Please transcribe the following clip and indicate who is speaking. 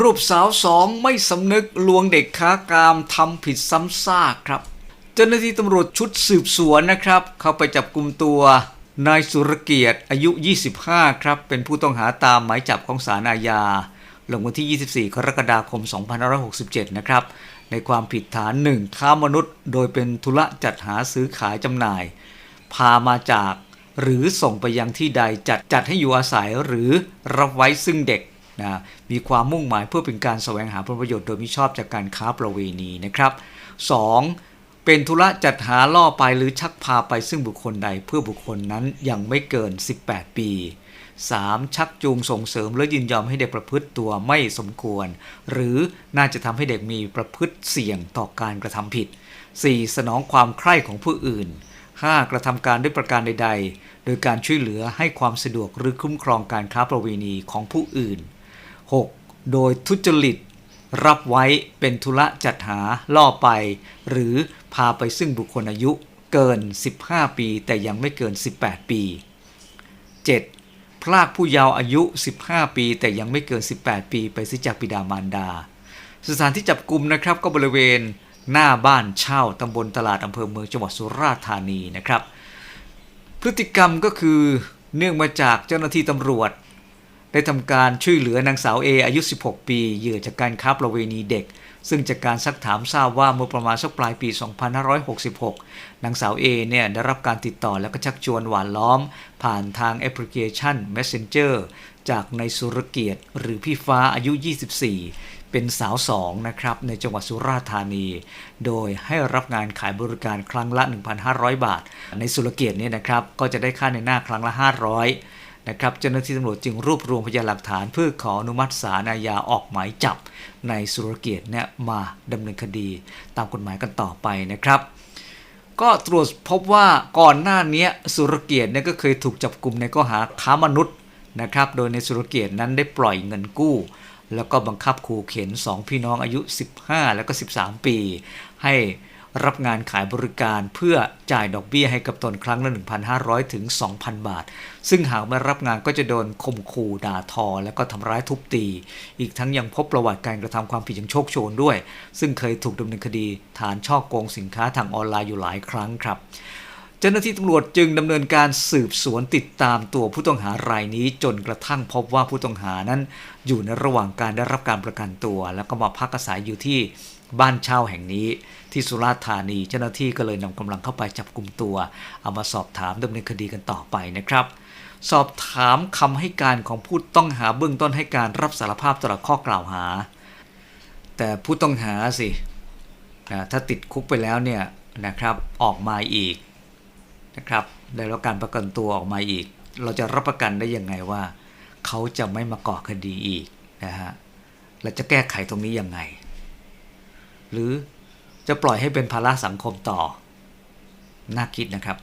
Speaker 1: รูปสาวสองไม่สำนึกลวงเด็กค้ากามทำผิดซ้ำซากครับ เจ้าหน้าที่ตำรวจชุดสืบสวนนะครับ เข้าไปจับกลุ่มตัวนายสุรเกียรติอายุ 25 ครับ เป็นผู้ต้องหาตามหมายจับของศาลอาญาลงวันที่ 24 กรกฎาคม 2567 นะครับ ในความผิดฐาน 1. ค้ามนุษย์ โดยเป็นธุระจัดหาซื้อขายจำหน่าย พามาจาก หรือส่งไปยังที่ใดจัดจัดให้อยู่อาศัยหรือรับไว้ซึ่งเด็ก นะมีความมุ่งหมายเพื่อเป็นการแสวงหาผลประโยชน์โดยมิชอบจากการค้าประเวณีนะครับ 2. เป็นธุระจัดหาล่อไปหรือชักพาไปซึ่งบุคคลใดเพื่อบุคคลนั้นยังไม่เกิน 18 ปี 3. ชักจูงส่งเสริมและยินยอมให้เด็กประพฤติตัวไม่สมควร หรือน่าจะทำให้เด็กมีประพฤติเสี่ยงต่อการกระทำผิด 4. สนองความใคร่ของผู้อื่น 5. กระทำการด้วยประการใด ๆ โดยการช่วยเหลือให้ความสะดวกหรือคุ้มครองการค้าประเวณีของผู้อื่น 6. โดยทุจริต รับไว้เป็นธุระจัดหาล่อไป หรือพาไปซึ่งบุคคลอายุเกิน 15 ปี แต่ยังไม่เกิน 18 ปี 7. พรากผู้เยาว์อายุ 15 ปี แต่ยังไม่เกิน 18 ปี ไปเสิจากบิดามารดา สถานที่จับกลุ่มนะครับก็บริเวณหน้าบ้านเช่าตำบลตลาดอำเภอเมืองจังหวัดสุราษฎร์ธานีนะครับ พฤติกรรมก็คือเนื่องมาจากเจ้าหน้าที่ตำรวจ ได้ทำการช่วยเหลือนางสาวเออายุ 16 ปี เหยื่อจากการค้าประเวณีเด็ก ซึ่งจากการซักถามทราบว่าเมื่อประมาณสักปลายปี 2566 นางสาวเอเนี่ยได้รับการติดต่อและก็ชักชวนหวานล้อม ผ่านทางแอปพลิเคชัน Messenger จากนายสุรเกียรติ หรือพี่ฟ้าอายุ 24 เป็นสาวสองนะครับในจังหวัดสุราษฎร์ธานี โดยให้รับงานขายบริการครั้งละ 1,500 บาท ในสุรเกียรติเนี่ยนะครับก็จะได้ค่าในหน้าครั้งละ 500 นะครับเจ้าหน้าที่ตำรวจจึงรวบรวมพยานหลักฐานเพื่อขออนุมัติศาลอาญาออกหมายจับในสุรเกียรติเนี่ยมาดำเนินคดีตามกฎหมายกันต่อไปนะครับ ก็ตรวจพบว่าก่อนหน้านี้สุรเกียรติเนี่ยก็เคยถูกจับกลุ่มในข้อหาค้ามนุษย์นะครับ โดยในสุรเกียรตินั้นได้ปล่อยเงินกู้ แล้วก็บังคับขู่เข็น 2 พี่น้องอายุ 15 แล้วก็ 13 ปี ให้ รับงานขายบริการเพื่อจ่ายดอกเบี้ยให้กับตนครั้งละ 1,500 ถึง 2,000 บาท ซึ่งหากไม่รับงานก็จะโดนข่มขู่ด่าทอ และก็ทำร้ายทุบตี อีกทั้งยังพบประวัติการกระทำความผิดอย่างโชคโชนด้วย ซึ่งเคยถูกดำเนินคดี ฐานช่อโกงสินค้าทางออนไลน์อยู่หลายครั้งครับ เจ้าหน้าที่ตำรวจจึงดำเนินการสืบสวนติดตามตัวผู้ต้องหารายนี้ จนกระทั่งพบว่าผู้ต้องหานั้น อยู่ในระหว่างการได้รับการประกันตัว แล้วก็มาพักอาศัยอยู่ที่บ้านเช่าแห่งนี้ ที่สุราษฎร์ธานี เจ้าหน้าที่ก็เลยนำกำลังเข้าไปจับกลุ่มตัว เอามาสอบถามดำเนินคดีกันต่อไปนะครับสอบถามคำให้การของผู้ต้องหาเบื้องต้นให้การรับสารภาพตลอดข้อกล่าวหา แต่ผู้ต้องหาสิถ้าติดคุกไปแล้วเนี่ยนะครับออกมาอีก นะครับได้รับการประกันตัวออกมาอีก เราจะรับประกันได้ยังไงว่า เขาจะไม่มาก่อคดีอีกนะฮะเราจะแก้ไขตรงนี้ยังไง หรือจะปล่อยให้เป็นภาระสังคมต่อ น่าคิดนะครับ